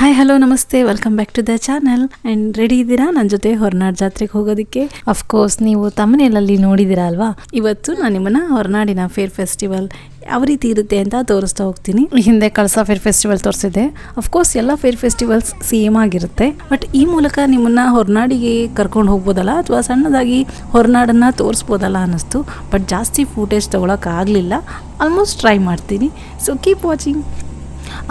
Hi hello ನಮಸ್ತೆ. Welcome back to the channel and ready ಇದ್ದೀರಾ? ನನ್ನ ಜೊತೆ ಹೊರನಾಡ್ ಜಾತ್ರೆಗೆ ಹೋಗೋದಕ್ಕೆ. ಅಫ್ಕೋರ್ಸ್ ನೀವು ತಮ್ಮನೇಲಲ್ಲಿ ನೋಡಿದ್ದೀರಾ ಅಲ್ವಾ? ಇವತ್ತು ನಾನು ನಿಮ್ಮನ್ನ ಹೊರನಾಡಿನ ಫೇರ್ ಫೆಸ್ಟಿವಲ್ ಯಾವ ರೀತಿ ಇರುತ್ತೆ ಅಂತ ತೋರಿಸ್ತಾ ಹೋಗ್ತೀನಿ. ಹಿಂದೆ ಕಳಸ ಫೇರ್ ಫೆಸ್ಟಿವಲ್ ತೋರಿಸಿದೆ ಅಫ್ಕೋರ್ಸ್ ಎಲ್ಲ ಫೇರ್ ಫೆಸ್ಟಿವಲ್ಸ್ ಸೇಮ್ ಆಗಿರುತ್ತೆ. ಬಟ್ ಈ ಮೂಲಕ ನಿಮ್ಮನ್ನ ಹೊರನಾಡಿಗೆ ಕರ್ಕೊಂಡು ಹೋಗ್ಬೋದಲ್ಲ? ಅಥವಾ ಸಣ್ಣದಾಗಿ ಹೊರನಾಡನ್ನು ತೋರಿಸ್ಬೋದಲ್ಲ ಅನ್ನಿಸ್ತು. ಬಟ್ ಜಾಸ್ತಿ ಫೂಟೇಜ್ ತೊಗೊಳಕ್ಕಾಗಲಿಲ್ಲ ಆಲ್ಮೋಸ್ಟ್ ಟ್ರೈ ಮಾಡ್ತೀನಿ. So keep watching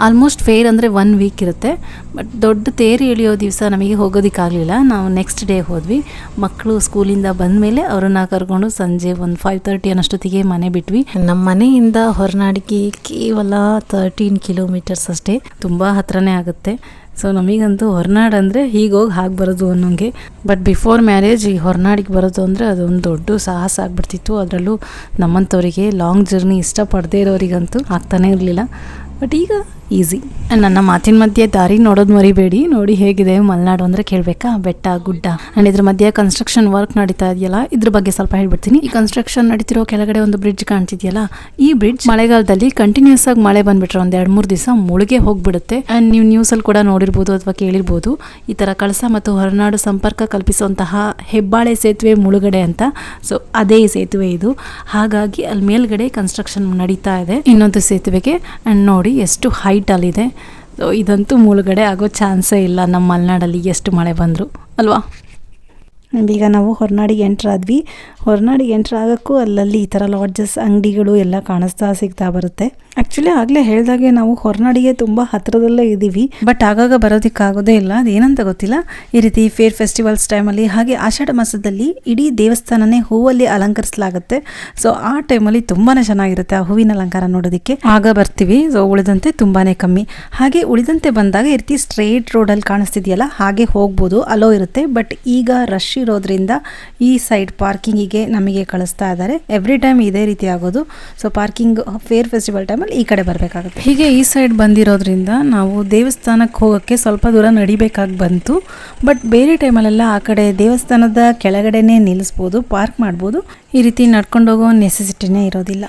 almost fair ಅಂದರೆ ಒನ್ ವೀಕ್ ಇರುತ್ತೆ. ಬಟ್ ದೊಡ್ಡ ತೇರು ಎಳೆಯೋ ದಿವಸ ನಮಗೆ ಹೋಗೋದಕ್ಕಾಗಲಿಲ್ಲ. ನಾವು ನೆಕ್ಸ್ಟ್ ಡೇ ಹೋದ್ವಿ. ಮಕ್ಕಳು ಸ್ಕೂಲಿಂದ ಬಂದಮೇಲೆ ಅವ್ರನ್ನ ಕರ್ಕೊಂಡು ಸಂಜೆ ಒಂದು ಫೈವ್ ತರ್ಟಿ ಅನ್ನೋಷ್ಟೊತ್ತಿಗೆ ಮನೆ ಬಿಟ್ವಿ. ನಮ್ಮ ಮನೆಯಿಂದ ಹೊರನಾಡಿಗೆ ಕೇವಲ ತರ್ಟೀನ್ ಕಿಲೋಮೀಟರ್ಸ್ ಅಷ್ಟೇ. ತುಂಬ ಹತ್ರನೇ ಆಗುತ್ತೆ. ಸೊ ನಮಗಂತೂ ಹೊರನಾಡು ಅಂದರೆ ಹೀಗೋಗಿ ಹಾಗೆ ಬರೋದು ಅನ್ನೋಂಗೆ. ಬಟ್ ಬಿಫೋರ್ ಮ್ಯಾರೇಜ್ ಈ ಹೊರನಾಡಿಗೆ ಬರೋದು ಅಂದರೆ ಅದೊಂದು ದೊಡ್ಡ ಸಾಹಸ ಆಗಿಬಿಡ್ತಿತ್ತು. ಅದರಲ್ಲೂ ನಮ್ಮಂಥವರಿಗೆ ಲಾಂಗ್ ಜರ್ನಿ ಇಷ್ಟಪಡದೇ ಇರೋರಿಗಂತೂ ಆಗ್ತಾನೇ ಇರಲಿಲ್ಲ. ಬಟ್ ಈಗ ಈಸಿ ನನ್ನ ಮಾತಿನ ಮಧ್ಯೆ ದಾರಿ ನೋಡೋದು ಮರಿಬೇಡಿ. ನೋಡಿ ಹೇಗಿದೆ ಮಲೆನಾಡು ಅಂದರೆ ಕೇಳಬೇಕಾ? ಬೆಟ್ಟ, ಗುಡ್ಡ. ಆ್ಯಂಡ್ ಇದ್ರ ಮಧ್ಯೆ ಕನ್ಸ್ಟ್ರಕ್ಷನ್ ವರ್ಕ್ ನಡೀತಾ ಇದೆಯಲ್ಲ? ಇದ್ರ ಬಗ್ಗೆ ಸ್ವಲ್ಪ ಹೇಳ್ಬಿಡ್ತೀನಿ. ಈ ಕನ್ಸ್ಟ್ರಕ್ಷನ್ ನಡೀತಿರೋ ಕೆಳಗಡೆ ಒಂದು ಬ್ರಿಡ್ಜ್ ಕಾಣ್ತಿದೆಯಲ್ಲ? ಈ ಬ್ರಿಡ್ಜ್ ಮಳೆಗಾಲದಲ್ಲಿ ಕಂಟಿನ್ಯೂಸ್ ಆಗಿ ಮಳೆ ಬಂದ್ಬಿಟ್ರೆ ಒಂದು ಎರಡು ಮೂರು ದಿವಸ ಮುಳುಗೆ ಹೋಗ್ಬಿಡುತ್ತೆ. ಆ್ಯಂಡ್ ನೀವು ನ್ಯೂಸಲ್ಲಿ ಕೂಡ ನೋಡಿರ್ಬೋದು ಅಥವಾ ಕೇಳಿರ್ಬೋದು. ಈ ಥರ ಕಳಸ ಮತ್ತು ಹೊರನಾಡು ಸಂಪರ್ಕ ಕಲ್ಪಿಸುವಂತಹ ಹೆಬ್ಬಾಳೆ ಸೇತುವೆ ಮುಳುಗಡೆ ಅಂತ. ಸೊ ಅದೇ ಸೇತುವೆ ಇದು. ಹಾಗಾಗಿ ಅಲ್ಲಿ ಮೇಲ್ಗಡೆ ಕನ್ಸ್ಟ್ರಕ್ಷನ್ ನಡೀತಾ ಇದೆ. ಇನ್ನೊಂದು ಸೇತುವೆಗೆ. ಆ್ಯಂಡ್ ನೋಡಿ ಎಷ್ಟು ಹೈಟಲ್ಲಿದೆ ಸೊ ಇದಂತೂ ಮುಳುಗಡೆ ಆಗೋ ಚಾನ್ಸೇ ಇಲ್ಲ ನಮ್ಮ ಮಲೆನಾಡಲ್ಲಿ ಎಷ್ಟು ಮಳೆ ಬಂದರೂ. ಅಲ್ವಾ? ಈಗ ನಾವು ಹೊರನಾಡಿಗೆ ಎಂಟ್ರ್ ಆದ್ವಿ. ಹೊರನಾಡಿಗೆ ಎಂಟ್ರ್ ಆಗೋಕ್ಕೂ ಅಲ್ಲಲ್ಲಿ ಈ ಥರ ಲಾಡ್ಜಸ್ ಅಂಗಡಿಗಳು ಎಲ್ಲ ಕಾಣಿಸ್ತಾ ಸಿಗ್ತಾ ಬರುತ್ತೆ. ಆ್ಯಕ್ಚುಲಿ ಆಗಲೇ ಹೇಳಿದಾಗೆ ನಾವು ಹೊರನಾಡಿಗೆ ತುಂಬ ಹತ್ತಿರದಲ್ಲೇ ಇದ್ದೀವಿ. ಬಟ್ ಆಗಾಗ ಬರೋದಕ್ಕಾಗೋದೇ ಇಲ್ಲ. ಅದೇನಂತ ಗೊತ್ತಿಲ್ಲ. ಈ ರೀತಿ ಫೇರ್ ಫೆಸ್ಟಿವಲ್ಸ್ ಟೈಮಲ್ಲಿ ಹಾಗೆ ಆಷಾಢ ಮಾಸದಲ್ಲಿ ಇಡೀ ದೇವಸ್ಥಾನನೇ ಹೂವಲ್ಲಿ ಅಲಂಕರಿಸಲಾಗುತ್ತೆ. ಸೊ ಆ ಟೈಮಲ್ಲಿ ತುಂಬಾ ಚೆನ್ನಾಗಿರುತ್ತೆ ಆ ಹೂವಿನ ಅಲಂಕಾರ ನೋಡೋದಕ್ಕೆ. ಆಗ ಬರ್ತೀವಿ. ಸೊ ಉಳಿದಂತೆ ತುಂಬಾ ಕಮ್ಮಿ. ಹಾಗೆ ಉಳಿದಂತೆ ಬಂದಾಗ ಈ ರೀತಿ ಸ್ಟ್ರೇಟ್ ರೋಡಲ್ಲಿ ಕಾಣಿಸ್ತಿದೆಯಲ್ಲ, ಹಾಗೆ ಹೋಗ್ಬೋದು. ಅಲೋ ಇರುತ್ತೆ. ಬಟ್ ಈಗ ರಶ್ ಇರೋದ್ರಿಂದ ಈ ಸೈಡ್ ಪಾರ್ಕಿಂಗಿಗೆ ನಮಗೆ ಕಳಿಸ್ತಾ ಇದ್ದಾರೆ. ಎವ್ರಿ ಟೈಮ್ ಇದೇ ರೀತಿ ಆಗೋದು. ಸೊ ಪಾರ್ಕಿಂಗ್ ಫೇರ್ ಫೆಸ್ಟಿವಲ್ ಟೈಮಲ್ಲಿ ಈ ಕಡೆ ಬರಬೇಕಾಗುತ್ತೆ. ಹೀಗೆ ಈ ಸೈಡ್ ಬಂದಿರೋದ್ರಿಂದ ನಾವು ದೇವಸ್ಥಾನಕ್ಕೆ ಹೋಗೋಕ್ಕೆ ಸ್ವಲ್ಪ ದೂರ ನಡಿಬೇಕಾಗಿ ಬಂತು. ಬಟ್ ಬೇರೆ ಟೈಮಲ್ಲೆಲ್ಲ ಆ ಕಡೆ ದೇವಸ್ಥಾನದ ಕೆಳಗಡೆನೇ ನಿಲ್ಲಿಸ್ಬೋದು ಪಾರ್ಕ್ ಮಾಡ್ಬೋದು. ಈ ರೀತಿ ನಡ್ಕೊಂಡು ಹೋಗೋ ನೆಸೆಸಿಟಿನೇ ಇರೋದಿಲ್ಲ.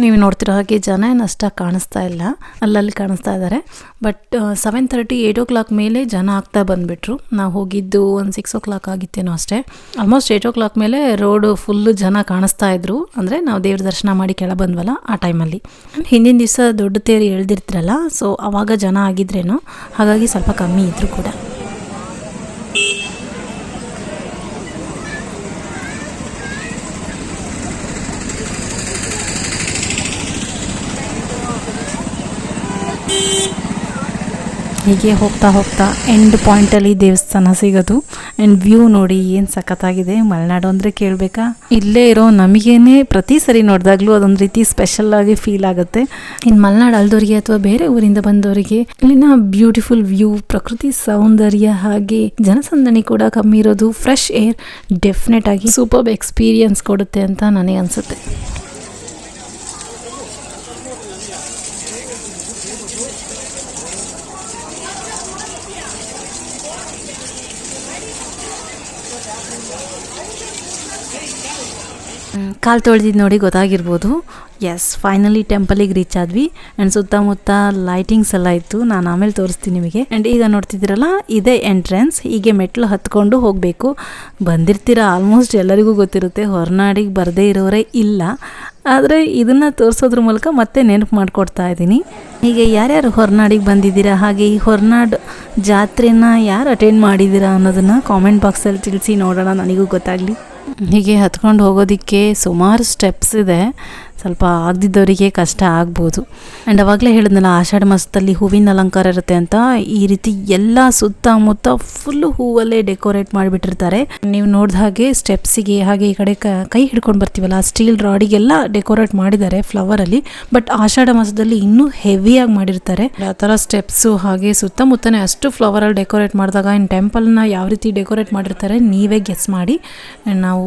ನೀವು ನೋಡ್ತಿರೋ ಹಾಗೆ ಜನ ಏನು ಅಷ್ಟಾಗಿ ಕಾಣಿಸ್ತಾ ಇಲ್ಲ. ಅಲ್ಲಲ್ಲಿ ಕಾಣಿಸ್ತಾ ಇದ್ದಾರೆ. But seven thirty eight o'clock ಮೇಲೆ ಜನ ಆಗ್ತಾ ಬಂದುಬಿಟ್ರು. ನಾವು ಹೋಗಿದ್ದು ಒಂದು ಸಿಕ್ಸ್ ಓ ಕ್ಲಾಕ್ ಆಗಿತ್ತೇನೋ ಅಷ್ಟೇ. ಆಲ್ಮೋಸ್ಟ್ ಏಯ್ಟ್ ಓ ಕ್ಲಾಕ್ ಮೇಲೆ ರೋಡು ಫುಲ್ಲು ಜನ ಕಾಣಿಸ್ತಾ ಇದ್ರು. ಅಂದರೆ ನಾವು ದೇವ್ರ ದರ್ಶನ ಮಾಡಿ ಕೆಳ ಬಂದ್ವಲ್ಲ ಆ ಟೈಮಲ್ಲಿ ಹಿಂದಿನ ದಿವಸ ದೊಡ್ಡ ತೇರಿ ಎಳ್ದಿರ್ತಿರಲ್ಲ ಸೊ ಆವಾಗ ಜನ ಆಗಿದ್ರೇನೋ, ಹಾಗಾಗಿ ಸ್ವಲ್ಪ ಕಮ್ಮಿ ಇದ್ರು ಕೂಡ. ಹೀಗೆ ಹೋಗ್ತಾ ಹೋಗ್ತಾ ಎಂಡ್ ಪಾಯಿಂಟಲ್ಲಿ ದೇವಸ್ಥಾನ ಸಿಗೋದು. ಆ್ಯಂಡ್ ವ್ಯೂ ನೋಡಿ ಏನು ಸಖತ್ತಾಗಿದೆ. ಮಲೆನಾಡು ಅಂದರೆ ಕೇಳಬೇಕಾ? ಇಲ್ಲೇ ಇರೋ ನಮಗೇನೆ ಪ್ರತಿ ಸರಿ ನೋಡಿದಾಗಲೂ ಅದೊಂದು ರೀತಿ ಸ್ಪೆಷಲ್ ಆಗಿ ಫೀಲ್ ಆಗುತ್ತೆ. ಇನ್ನು ಮಲೆನಾಡು ಅಲ್ದೋರಿಗೆ ಅಥವಾ ಬೇರೆ ಊರಿಂದ ಬಂದವರಿಗೆ ಇಲ್ಲಿನ ಬ್ಯೂಟಿಫುಲ್ ವ್ಯೂ ಪ್ರಕೃತಿ ಸೌಂದರ್ಯ ಹಾಗೆ ಜನಸಂದಣಿ ಕೂಡ ಕಮ್ಮಿ ಇರೋದು ಫ್ರೆಶ್ ಏರ್ ಡೆಫಿನೆಟ್ ಆಗಿ ಸೂಪರ್ ಎಕ್ಸ್ಪೀರಿಯನ್ಸ್ ಕೊಡುತ್ತೆ ಅಂತ ನನಗೆ ಅನಿಸುತ್ತೆ. Ei, cara. ಕಾಲು ತೊಳೆದಿದ್ದು ನೋಡಿ ಗೊತ್ತಾಗಿರ್ಬೋದು. ಎಸ್ ಫೈನಲಿ ಟೆಂಪಲಿಗೆ ರೀಚ್ ಆದ್ವಿ. ಆ್ಯಂಡ್ ಸುತ್ತಮುತ್ತ ಲೈಟಿಂಗ್ಸ್ ಎಲ್ಲ ಇತ್ತು. ನಾನು ಆಮೇಲೆ ತೋರಿಸ್ತೀನಿ ನಿಮಗೆ. ಆ್ಯಂಡ್ ಈಗ ನೋಡ್ತಿದ್ದೀರಲ್ಲ, ಇದೇ ಎಂಟ್ರೆನ್ಸ್ ಹೀಗೆ ಮೆಟ್ಲು ಹತ್ಕೊಂಡು ಹೋಗಬೇಕು. ಬಂದಿರ್ತೀರ? ಆಲ್ಮೋಸ್ಟ್ ಎಲ್ಲರಿಗೂ ಗೊತ್ತಿರುತ್ತೆ. ಹೊರನಾಡಿಗೆ ಬರದೇ ಇರೋರೇ ಇಲ್ಲ. ಆದರೆ ಇದನ್ನು ತೋರಿಸೋದ್ರ ಮೂಲಕ ಮತ್ತೆ ನೆನಪು ಮಾಡಿಕೊಡ್ತಾ ಇದ್ದೀನಿ. ಈಗ ಯಾರ್ಯಾರು ಹೊರನಾಡಿಗೆ ಬಂದಿದ್ದೀರಾ? ಹಾಗೆ ಈ ಹೊರನಾಡು ಜಾತ್ರೆನ ಯಾರು ಅಟೆಂಡ್ ಮಾಡಿದ್ದೀರಾ ಅನ್ನೋದನ್ನು ಕಾಮೆಂಟ್ ಬಾಕ್ಸಲ್ಲಿ ತಿಳಿಸಿ ನೋಡೋಣ. ನನಗೂ ಗೊತ್ತಾಗಲಿ. ಹೀಗೆ ಹತ್ಕೊಂಡು ಹೋಗೋದಕ್ಕೆ ಸುಮಾರು ಸ್ಟೆಪ್ಸ್ ಇದೆ. ಸ್ವಲ್ಪ ಆಗದಿದ್ದವರಿಗೆ ಕಷ್ಟ ಆಗ್ಬೋದು. ಆ್ಯಂಡ್ ಅವಾಗಲೇ ಹೇಳಿದ್ನಲ್ಲ, ಆಷಾಢ ಮಾಸದಲ್ಲಿ ಹೂವಿನ ಅಲಂಕಾರ ಇರುತ್ತೆ ಅಂತ. ಈ ರೀತಿ ಎಲ್ಲ ಸುತ್ತಮುತ್ತ ಫುಲ್ಲು ಹೂವಲ್ಲೇ ಡೆಕೋರೇಟ್ ಮಾಡಿಬಿಟ್ಟಿರ್ತಾರೆ. ನೀವು ನೋಡಿದ ಹಾಗೆ ಸ್ಟೆಪ್ಸಿಗೆ ಹಾಗೆ ಈ ಕಡೆ ಕ- ಹಿಡ್ಕೊಂಡು ಬರ್ತೀವಲ್ಲ ಸ್ಟೀಲ್ ರಾಡಿಗೆಲ್ಲ ಡೆಕೋರೇಟ್ ಮಾಡಿದ್ದಾರೆ ಫ್ಲವರಲ್ಲಿ ಬಟ್ ಆಷಾಢ ಮಾಸದಲ್ಲಿ ಇನ್ನೂ ಹೆವಿಯಾಗಿ ಮಾಡಿರ್ತಾರೆ. ಆ ಥರ ಸ್ಟೆಪ್ಸು ಹಾಗೆ ಸುತ್ತಮುತ್ತನೇ ಅಷ್ಟು ಫ್ಲವರಲ್ಲಿ ಡೆಕೋರೇಟ್ ಮಾಡಿದಾಗ ಇನ್ನು ಟೆಂಪಲ್ನ ಯಾವ ರೀತಿ ಡೆಕೋರೇಟ್ ಮಾಡಿರ್ತಾರೆ, ನೀವೇ ಗೆಸ್ ಮಾಡಿ. ನಾವು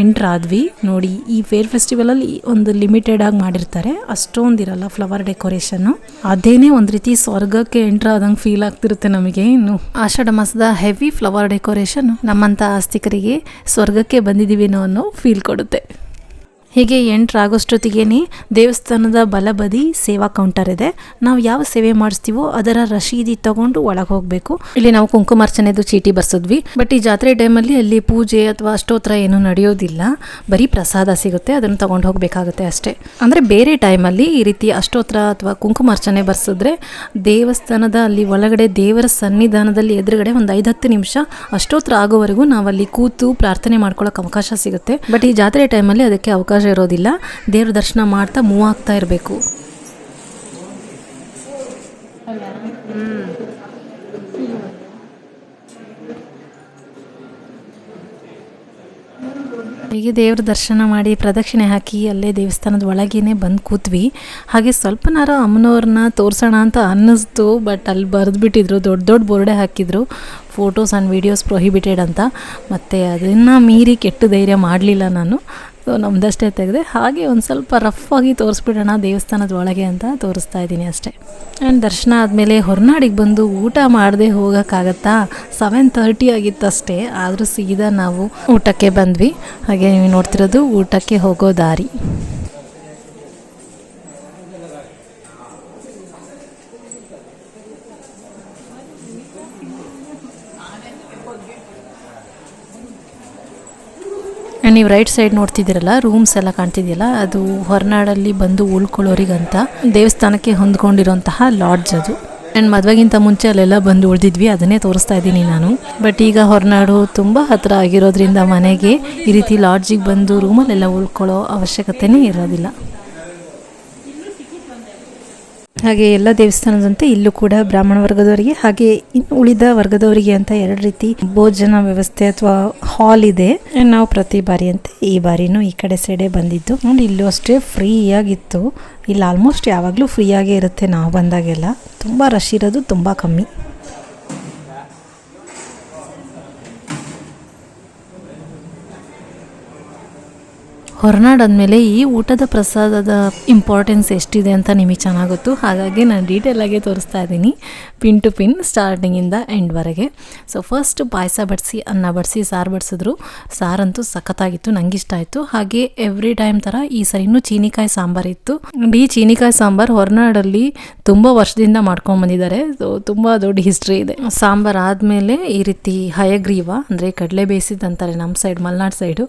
ಎಂಟ್ರ್ ಆದ್ವಿ ನೋಡಿ, ಈ ಫೇರ್ ಫೆಸ್ಟಿವಲಲ್ಲಿ ಒಂದು ಲಿಮಿಟೆಡ್ ಆಗಿ ಮಾಡಿರ್ತಾರೆ. ಅಷ್ಟೊಂದಿರಲ್ಲ ಫ್ಲವರ್ ಡೆಕೋರೇಷನ್ನು ಅದೇನೇ ಒಂದು ರೀತಿ ಸ್ವರ್ಗಕ್ಕೆ ಎಂಟ್ರ್ ಆದಂಗೆ ಫೀಲ್ ಆಗ್ತಿರುತ್ತೆ ನಮಗೆ ಇನ್ನು. ಆಷಾಢ ಮಾಸದ ಹೆವಿ ಫ್ಲವರ್ ಡೆಕೋರೇಷನ್ ನಮ್ಮಂಥ ಆಸ್ತಿಕರಿಗೆ ಸ್ವರ್ಗಕ್ಕೆ ಬಂದಿದ್ದೀವಿ ಅನ್ನೋ ಫೀಲ್ ಕೊಡುತ್ತೆ. ಹೀಗೆ ಎಂಟರಾಗೋಷ್ಟೊತ್ತಿಗೇನೆ ದೇವಸ್ಥಾನದ ಬಲಬದಿ ಸೇವಾ ಕೌಂಟರ್ ಇದೆ. ನಾವು ಯಾವ ಸೇವೆ ಮಾಡಿಸ್ತೀವೋ ಅದರ ರಶೀದಿ ತಗೊಂಡು ಒಳಗೆ ಹೋಗಬೇಕು. ಇಲ್ಲಿ ನಾವು ಕುಂಕುಮಾರ್ಚನೆದು ಚೀಟಿ ಬರ್ಸಿದ್ವಿ. ಬಟ್ ಈ ಜಾತ್ರೆ ಟೈಮಲ್ಲಿ ಅಲ್ಲಿ ಪೂಜೆ ಅಥವಾ ಅಷ್ಟೋತ್ರ ಏನು ನಡೆಯೋದಿಲ್ಲ. ಬರೀ ಪ್ರಸಾದ ಸಿಗುತ್ತೆ, ಅದನ್ನು ತಗೊಂಡು ಹೋಗಬೇಕಾಗುತ್ತೆ ಅಷ್ಟೇ. ಅಂದರೆ ಬೇರೆ ಟೈಮಲ್ಲಿ ಈ ರೀತಿ ಅಷ್ಟೋತ್ರ ಅಥವಾ ಕುಂಕುಮಾರ್ಚನೆ ಬರ್ಸಿದ್ರೆ ದೇವಸ್ಥಾನದ ಅಲ್ಲಿ ಒಳಗಡೆ ದೇವರ ಸನ್ನಿಧಾನದಲ್ಲಿ ಎದುರುಗಡೆ ಒಂದು ಐದು ಹತ್ತು ನಿಮಿಷ ಅಷ್ಟೋತ್ರ ಆಗೋವರೆಗೂ ನಾವಲ್ಲಿ ಕೂತು ಪ್ರಾರ್ಥನೆ ಮಾಡ್ಕೊಳ್ಳೋಕೆ ಅವಕಾಶ ಸಿಗುತ್ತೆ. ಬಟ್ ಈ ಜಾತ್ರೆ ಟೈಮಲ್ಲಿ ಅದಕ್ಕೆ ಅವಕಾಶ ಇರೋದಿಲ್ಲ. ದೇವ್ರ ದರ್ಶನ ಮಾಡ್ತಾ ಮೂವ್ ಆಗ್ತಾ ಇರಬೇಕು. ಹೀಗೆ ದೇವ್ರ ದರ್ಶನ ಮಾಡಿ ಪ್ರದಕ್ಷಿಣೆ ಹಾಕಿ ಅಲ್ಲೇ ದೇವಸ್ಥಾನದ ಒಳಗೇನೆ ಬಂದು ಕೂತ್ವಿ. ಹಾಗೆ ಸ್ವಲ್ಪನಾರ ಅಮ್ಮನವ್ರನ್ನ ತೋರ್ಸೋಣ ಅಂತ ಅನ್ನಿಸ್ತು, ಬಟ್ ಅಲ್ಲಿ ಬರೆದ್ಬಿಟ್ಟಿದ್ರು, ದೊಡ್ಡ ದೊಡ್ಡ ಬೋರ್ಡೆ ಹಾಕಿದ್ರು. ಫೋಟೋಸ್ ಆ್ಯಂಡ್ ವೀಡಿಯೋಸ್ ಪ್ರೊಹಿಬಿಟೆಡ್ ಅಂತ. ಮತ್ತು ಅದನ್ನು ಮೀರಿ ಕೆಟ್ಟ ಧೈರ್ಯ ಮಾಡಲಿಲ್ಲ ನಾನು. ಸೊ ನಮ್ಮದಷ್ಟೇ ತೆಗೆದೆ. ಹಾಗೆ ಒಂದು ಸ್ವಲ್ಪ ರಫ್ ಆಗಿ ತೋರಿಸ್ಬಿಡೋಣ ದೇವಸ್ಥಾನದ ಒಳಗೆ ಅಂತ ತೋರಿಸ್ತಾ ಇದ್ದೀನಿ ಅಷ್ಟೇ. ಆ್ಯಂಡ್ ದರ್ಶನ ಆದಮೇಲೆ ಹೊರನಾಡಿಗೆ ಬಂದು ಊಟ ಮಾಡದೆ ಹೋಗೋಕ್ಕಾಗತ್ತಾ? Seven thirty ಆಗಿತ್ತಷ್ಟೇ. ಆದರೂ ಸೀದಾ ನಾವು ಊಟಕ್ಕೆ ಬಂದ್ವಿ. ಹಾಗೆ ನೀವು ನೋಡ್ತಿರೋದು ಊಟಕ್ಕೆ ಹೋಗೋ ದಾರಿ. ನೀವು ರೈಟ್ ಸೈಡ್ ನೋಡ್ತಿದ್ದೀರಲ್ಲ ರೂಮ್ಸ್ ಎಲ್ಲ ಕಾಣ್ತಿದೆಯಲ್ಲ, ಅದು ಹೊರನಾಡಲ್ಲಿ ಬಂದು ಉಳ್ಕೊಳ್ಳೋರಿಗಂತ ದೇವಸ್ಥಾನಕ್ಕೆ ಹೊಂದ್ಕೊಂಡಿರೋಂತಹ ಲಾಡ್ಜ್ ಅದು. ಆ್ಯಂಡ್ ಮದುವೆಗಿಂತ ಮುಂಚೆ ಅಲ್ಲೆಲ್ಲ ಬಂದು ಉಳಿದಿದ್ವಿ, ಅದನ್ನೇ ತೋರಿಸ್ತಾ ಇದ್ದೀನಿ ನಾನು. ಬಟ್ ಈಗ ಹೊರನಾಡು ತುಂಬ ಹತ್ತಿರ ಆಗಿರೋದ್ರಿಂದ ಮನೆಗೆ ಈ ರೀತಿ ಲಾಡ್ಜಿಗೆ ಬಂದು ರೂಮಲ್ಲೆಲ್ಲ ಉಳ್ಕೊಳ್ಳೋ ಅವಶ್ಯಕತೆನೇ ಇರೋದಿಲ್ಲ. ಹಾಗೆ ಎಲ್ಲ ದೇವಸ್ಥಾನದಂತೆ ಇಲ್ಲೂ ಕೂಡ ಬ್ರಾಹ್ಮಣ ವರ್ಗದವರಿಗೆ ಹಾಗೆ ಇನ್ನು ಉಳಿದ ವರ್ಗದವರಿಗೆ ಅಂತ ಎರಡು ರೀತಿ ಭೋಜನ ವ್ಯವಸ್ಥೆ ಅಥವಾ ಹಾಲ್ ಇದೆ. ನಾವು ಪ್ರತಿ ಬಾರಿ ಅಂತ ಈ ಬಾರಿನೂ ಈ ಕಡೆ ಸೈಡೆ ಬಂದಿದ್ದು. ನೋಡಿ, ಇಲ್ಲೂ ಅಷ್ಟೇ ಫ್ರೀಯಾಗಿತ್ತು. ಇಲ್ಲಿ ಆಲ್ಮೋಸ್ಟ್ ಯಾವಾಗಲೂ ಫ್ರೀ ಆಗೇ ಇರುತ್ತೆ, ನಾವು ಬಂದಾಗೆಲ್ಲ. ತುಂಬ ರಶ್ ಇರೋದು ತುಂಬ ಕಮ್ಮಿ. ಹೊರನಾಡು ಅಂದಮೇಲೆ ಈ ಊಟದ ಪ್ರಸಾದದ ಇಂಪಾರ್ಟೆನ್ಸ್ ಎಷ್ಟಿದೆ ಅಂತ ನಿಮಗೆ ಚೆನ್ನಾಗಿ ಗೊತ್ತು ಹಾಗಾಗಿ ನಾನು ಡೀಟೇಲಾಗೆ ತೋರಿಸ್ತಾ ಇದ್ದೀನಿ. ಪಿನ್ ಟು ಪಿನ್ ಸ್ಟಾರ್ಟಿಂಗಿಂದ ಎಂಡ್ವರೆಗೆ ಸೊ ಫಸ್ಟ್ ಪಾಯಸ ಬಡಿಸಿ, ಅನ್ನ ಬಡಿಸಿ, ಸಾರು ಬಡಿಸಿದ್ರು. ಸಾರಂತೂ ಸಖತ್ತಾಗಿತ್ತು ನಂಗೆ ಇಷ್ಟ ಆಯಿತು. ಹಾಗೆ ಎವ್ರಿ ಟೈಮ್ ಥರ ಈ ಸರಿನೂ ಚೀನಿಕಾಯಿ ಸಾಂಬಾರು ಇತ್ತು. ಈ ಚೀನಿಕಾಯಿ ಸಾಂಬಾರು ಹೊರನಾಡಲ್ಲಿ ತುಂಬ ವರ್ಷದಿಂದ ಮಾಡ್ಕೊಂಡು ಬಂದಿದ್ದಾರೆ. ಸೊ ತುಂಬ ದೊಡ್ಡ ಹಿಸ್ಟ್ರಿ ಇದೆ. ಸಾಂಬಾರು ಆದಮೇಲೆ ಈ ರೀತಿ ಹಯಗ್ರೀವ, ಅಂದರೆ ಕಡಲೆ ಬೇಯಿಸಿದ್ದಂತಾರೆ ನಮ್ಮ ಸೈಡ್ ಮಲೆನಾಡು ಸೈಡು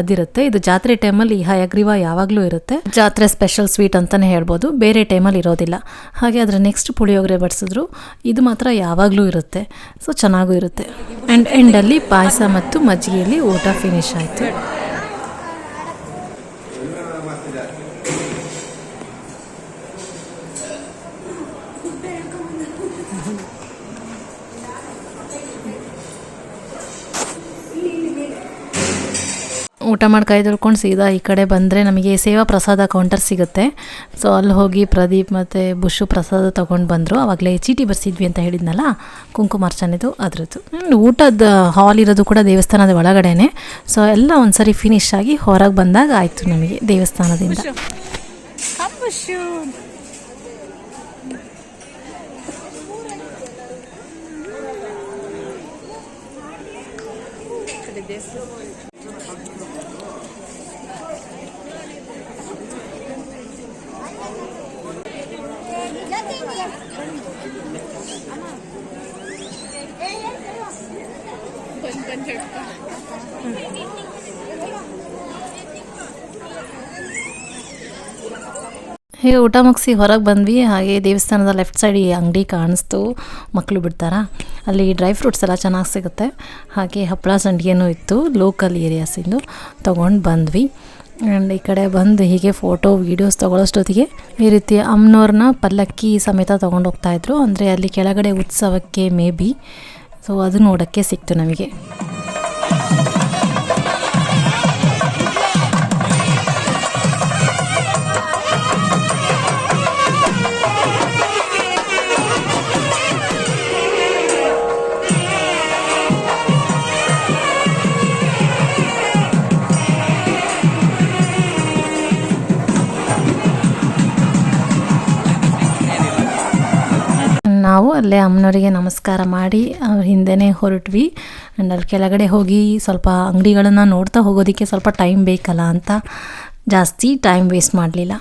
ಅದಿರುತ್ತೆ. ಇದು ಜಾತ್ರೆ ಟೈಮಲ್ಲಿ ಈ ಹಯಗ್ರೀವ ಯಾವಾಗಲೂ ಇರುತ್ತೆ. ಜಾತ್ರೆ ಸ್ಪೆಷಲ್ ಸ್ವೀಟ್ ಅಂತಲೇ ಹೇಳ್ಬೋದು. ಬೇರೆ ಟೈಮಲ್ಲಿ ಇರೋದಿಲ್ಲ. ಹಾಗೆ ಅದರ ನೆಕ್ಸ್ಟ್ ಪುಳಿಯೋಗರೆ ಬಡಿಸಿದ್ರು. ಇದು ಮಾತ್ರ ಯಾವಾಗಲೂ ಇರುತ್ತೆ. ಸೊ ಚೆನ್ನಾಗೂ ಇರುತ್ತೆ. ಆ್ಯಂಡ್ ಎಂಡಲ್ಲಿ ಪಾಯಸ ಮತ್ತು ಮಜ್ಜಿಗೆಯಲ್ಲಿ ಊಟ ಫಿನಿಶ್ ಆಯಿತು. ಊಟ ಮಾಡಿ ಕೈ ತೊಳ್ಕೊಂಡು ಸೀದಾ ಈ ಕಡೆ ಬಂದರೆ ನಮಗೆ ಸೇವಾ ಪ್ರಸಾದ ಕೌಂಟರ್ ಸಿಗುತ್ತೆ. ಸೊ ಅಲ್ಲಿ ಹೋಗಿ ಪ್ರದೀಪ್ ಮತ್ತು ಬುಷು ಪ್ರಸಾದ ತೊಗೊಂಡು ಬಂದರು. ಆವಾಗಲೇ ಚೀಟಿ ಬರ್ಸಿದ್ವಿ ಅಂತ ಹೇಳಿದ್ನಲ್ಲ, ಕುಂಕುಮಾರ್ಚನೆದು ಅದರದ್ದು. ಊಟದ ಹಾಲ್ ಇರೋದು ಕೂಡ ದೇವಸ್ಥಾನದ ಒಳಗಡೆನೆ. ಸೊ ಎಲ್ಲ ಒಂದ್ಸರಿ ಫಿನಿಶ್ ಆಗಿ ಹೊರಗೆ ಬಂದಾಗ ಆಯಿತು ನಮಗೆ ದೇವಸ್ಥಾನದಿಂದ. ಹೀಗೆ ಊಟ ಮುಗಿಸಿ ಹೊರಗೆ ಬಂದ್ವಿ. ಹಾಗೆ ದೇವಸ್ಥಾನದ ಲೆಫ್ಟ್ ಸೈಡ್ ಈ ಅಂಗಡಿ ಕಾಣಿಸ್ತು. ಮಕ್ಕಳು ಬಿಡ್ತಾರ? ಅಲ್ಲಿ ಡ್ರೈ ಫ್ರೂಟ್ಸ್ ಎಲ್ಲ ಚೆನ್ನಾಗಿ ಸಿಗುತ್ತೆ. ಹಾಗೆ ಹಪ್ಪಳ ಸಂಡಿಗೆನೂ ಇತ್ತು ಲೋಕಲ್ ಏರಿಯಾಸಿಂದು ತೊಗೊಂಡು ಬಂದ್ವಿ. ಆ್ಯಂಡ್ ಈ ಕಡೆ ಬಂದು ಹೀಗೆ ಫೋಟೋ ವೀಡಿಯೋಸ್ ತೊಗೊಳ್ಳೋಷ್ಟೊತ್ತಿಗೆ ಈ ರೀತಿ ಅಮ್ಮನವ್ರನ್ನ ಪಲ್ಲಕ್ಕಿ ಸಮೇತ ತೊಗೊಂಡು ಹೋಗ್ತಾಯಿದ್ರು ಅಂದರೆ ಅಲ್ಲಿ ಕೆಳಗಡೆ ಉತ್ಸವಕ್ಕೆ ಮೇ ಬಿ ಸೊ ಅದು ನೋಡೋಕ್ಕೆ ಸಿಕ್ತು ನಮಗೆ. ನಾವು ಅಲ್ಲೇ ಅಮ್ಮನವರಿಗೆ ನಮಸ್ಕಾರ ಮಾಡಿ ಅವ್ರ ಹಿಂದೆನೇ ಹೊರಟ್ವಿ. ಆ್ಯಂಡ್ ಅಲ್ಲಿ ಕೆಳಗಡೆ ಹೋಗಿ ಸ್ವಲ್ಪ ಅಂಗಡಿಗಳನ್ನು ನೋಡ್ತಾ ಹೋಗೋದಕ್ಕೆ ಸ್ವಲ್ಪ ಟೈಮ್ ಬೇಕಲ್ಲ ಅಂತ ಜಾಸ್ತಿ ಟೈಮ್ ವೇಸ್ಟ್ ಮಾಡಲಿಲ್ಲ.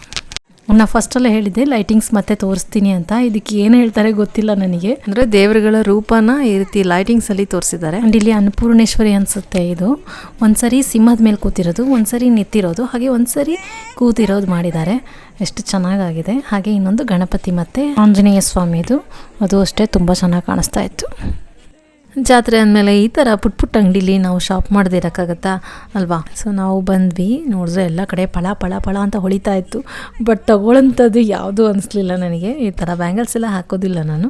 ನಾ ಫಸ್ಟಲ್ಲೇ ಹೇಳಿದ್ದೆ ಲೈಟಿಂಗ್ಸ್ ಮತ್ತೆ ತೋರಿಸ್ತೀನಿ ಅಂತ. ಇದಕ್ಕೆ ಏನು ಹೇಳ್ತಾರೆ ಗೊತ್ತಿಲ್ಲ ನನಗೆ. ಅಂದರೆ ದೇವರುಗಳ ರೂಪನ ಈ ರೀತಿ ಲೈಟಿಂಗ್ಸಲ್ಲಿ ತೋರಿಸಿದ್ದಾರೆ. ಆ್ಯಂಡ್ ಇಲ್ಲಿ ಅನ್ನಪೂರ್ಣೇಶ್ವರಿ ಅನಿಸುತ್ತೆ ಇದು. ಒಂದ್ಸರಿ ಸಿಂಹದ ಮೇಲೆ ಕೂತಿರೋದು ಒಂದ್ಸರಿ ನಿಂತಿರೋದು ಹಾಗೆ ಒಂದ್ಸರಿ ಕೂತಿರೋದು ಮಾಡಿದ್ದಾರೆ. ಎಷ್ಟು ಚೆನ್ನಾಗಾಗಿದೆ. ಹಾಗೆ ಇನ್ನೊಂದು ಗಣಪತಿ ಮತ್ತೆ ಆಂಜನೇಯ ಸ್ವಾಮಿದು. ಅದು ಅಷ್ಟೇ ತುಂಬ ಚೆನ್ನಾಗಿ ಕಾಣಿಸ್ತಾ ಇತ್ತು. ಜಾತ್ರೆ ಅಂದಮೇಲೆ ಈ ಥರ ಪುಟ್ ಪುಟ್ಟ ಅಂಗಡಿಲಿ ನಾವು ಶಾಪ್ ಮಾಡದೇ ಇರೋಕ್ಕಾಗತ್ತಾ ಅಲ್ವಾ? ಸೊ ನಾವು ಬಂದ್ವಿ, ನೋಡಿದ್ರೆ ಎಲ್ಲ ಕಡೆ ಪಳ ಪಳ ಪಳ ಅಂತ ಹೊಳಿತಾ ಇತ್ತು. ಬಟ್ ತಗೊಳ್ಳೋಂಥದ್ದು ಯಾವುದೂ ಅನಿಸ್ಲಿಲ್ಲ ನನಗೆ. ಈ ಥರ ಬ್ಯಾಂಗಲ್ಸ್ ಎಲ್ಲ ಹಾಕೋದಿಲ್ಲ ನಾನು.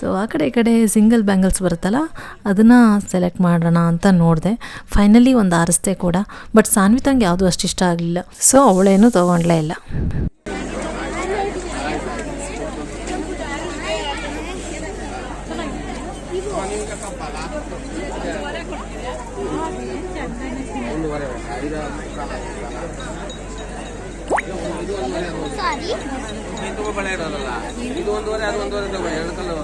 ಸೊ ಆ ಕಡೆ ಈ ಕಡೆ ಸಿಂಗಲ್ ಬ್ಯಾಂಗಲ್ಸ್ ಬರುತ್ತಲ್ಲ, ಅದನ್ನು ಸೆಲೆಕ್ಟ್ ಮಾಡೋಣ ಅಂತ ನೋಡಿದೆ. ಫೈನಲಿ ಒಂದು ಆರಿಸ್ದೆ ಕೂಡ. ಬಟ್ ಸಾನ್ವಿತಂಗೆ ಯಾವುದು ಅಷ್ಟಿಷ್ಟ ಆಗಲಿಲ್ಲ. ಸೊ ಅವಳೇನು ತೊಗೊಂಡ್ಲೇ ಇಲ್ಲ. ಬಳೆ ಇರೋದಲ್ಲ ಇದು ಒಂದೂವರೆ ಅದು ಒಂದೂವರೆ ಎರಡು ಕಲ್ಲು.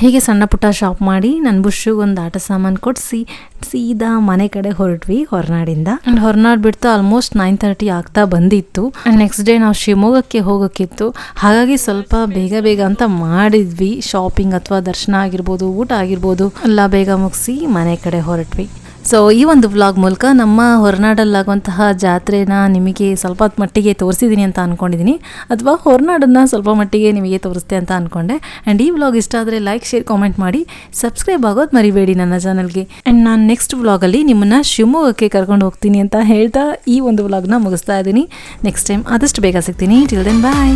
ಹೀಗೆ ಸಣ್ಣ ಪುಟ್ಟ ಶಾಪ್ ಮಾಡಿ ನನ್ನ ಬುಷ್ಗೆ ಒಂದು ಆಟ ಸಾಮಾನು ಕೊಡಿಸಿ, ಸೀದಾ ಮನೆ ಕಡೆ ಹೊರಟ್ವಿ ಹೊರನಾಡಿಂದ. ಆ್ಯಂಡ್ ಹೊರನಾಡು ಬಿಡ್ತಾ ಆಲ್ಮೋಸ್ಟ್ ನೈನ್ ತರ್ಟಿ ಆಗ್ತಾ ಬಂದಿತ್ತು. ಆ್ಯಂಡ್ ನೆಕ್ಸ್ಟ್ ಡೇ ನಾವು ಶಿವಮೊಗ್ಗಕ್ಕೆ ಹೋಗೋಕ್ಕಿತ್ತು ಹಾಗಾಗಿ ಸ್ವಲ್ಪ ಬೇಗ ಬೇಗ ಅಂತ ಮಾಡಿದ್ವಿ. ಶಾಪಿಂಗ್ ಅಥವಾ ದರ್ಶನ ಆಗಿರ್ಬೋದು, ಊಟ ಆಗಿರ್ಬೋದು, ಎಲ್ಲ ಬೇಗ ಮುಗಿಸಿ ಮನೆ ಕಡೆ ಹೊರಟ್ವಿ. ಸೊ ಈ ಒಂದು ವ್ಲಾಗ್ ಮೂಲಕ ನಮ್ಮ ಹೊರನಾಡಲ್ಲಾಗುವಂತಹ ಜಾತ್ರೆನ ನಿಮಗೆ ಸ್ವಲ್ಪ ಮಟ್ಟಿಗೆ ತೋರಿಸಿದ್ದೀನಿ ಅಂತ ಅಂದ್ಕೊಂಡಿದ್ದೀನಿ ಅಥವಾ ಹೊರನಾಡನ್ನು ಸ್ವಲ್ಪ ಮಟ್ಟಿಗೆ ನಿಮಗೆ ತೋರಿಸ್ತೆ ಅಂತ ಅಂದ್ಕೊಂಡೆ ಆ್ಯಂಡ್ ಈ ವ್ಲಾಗ್ ಇಷ್ಟ ಆದರೆ ಲೈಕ್ ಶೇರ್ ಕಾಮೆಂಟ್ ಮಾಡಿ. ಸಬ್ಸ್ಕ್ರೈಬ್ ಆಗೋದು ಮರಿಬೇಡಿ ನನ್ನ ಚಾನಲ್ಗೆ ಆ್ಯಂಡ್ ನಾನು ನೆಕ್ಸ್ಟ್ ವ್ಲಾಗಲ್ಲಿ ನಿಮ್ಮನ್ನು ಶಿವಮೊಗ್ಗಕ್ಕೆ ಕರ್ಕೊಂಡು ಹೋಗ್ತೀನಿ ಅಂತ ಹೇಳ್ತಾ ಈ ಒಂದು ವ್ಲಾಗ್ನ ಮುಗಿಸ್ತಾ ಇದ್ದೀನಿ. ನೆಕ್ಸ್ಟ್ ಟೈಮ್ ಆದಷ್ಟು ಬೇಗ ಸಿಗ್ತೀನಿ. Till then bye